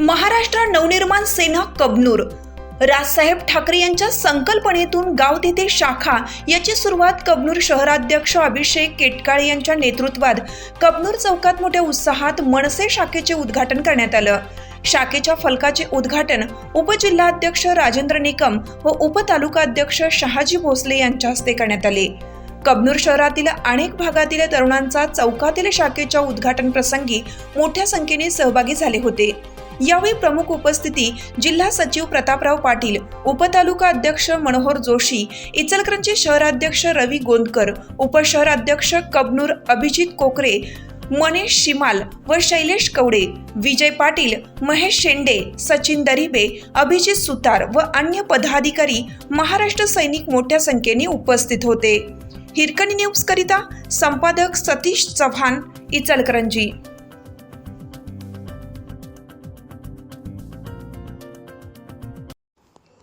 महाराष्ट्र नवनिर्माण सेना कबनूर. राजसाहेब ठाकरे यांच्या संकल्पनेतून गाव तेथे शाखा याची सुरुवात कबनूर शहराध्यक्ष अभिषेक केटकाळे यांच्या नेतृत्वात कबनूर चौकात मोठ्या उत्साहात मनसे शाखेचे उद्घाटन करण्यात आलं. शाखेच्या फलकाचे उद्घाटन उपजिल्हाध्यक्ष राजेंद्र निकम व उपतालुकाध्यक्ष शहाजी भोसले यांच्या हस्ते करण्यात आले. कबनूर शहरातील अनेक भागातील तरुणांचा चौकातील शाखेच्या उद्घाटन प्रसंगी मोठ्या संख्येने सहभागी झाले होते. यावेळी प्रमुख उपस्थिती जिल्हा सचिव प्रतापराव पाटील उपतालुका अध्यक्ष मनोहर जोशी इचलकरंजी शहराध्यक्ष रवी गोंदकर उपशहराध्यक्ष कबनूर अभिजित कोकरे मनेश शिमाल व शैलेश कवडे विजय पाटील महेश शेंडे सचिन दरिबे अभिजित सुतार व अन्य पदाधिकारी महाराष्ट्र सैनिक मोठ्या संख्येने उपस्थित होते. हिरकणी न्यूज करिता संपादक सतीश चव्हाण इचलकरंजी.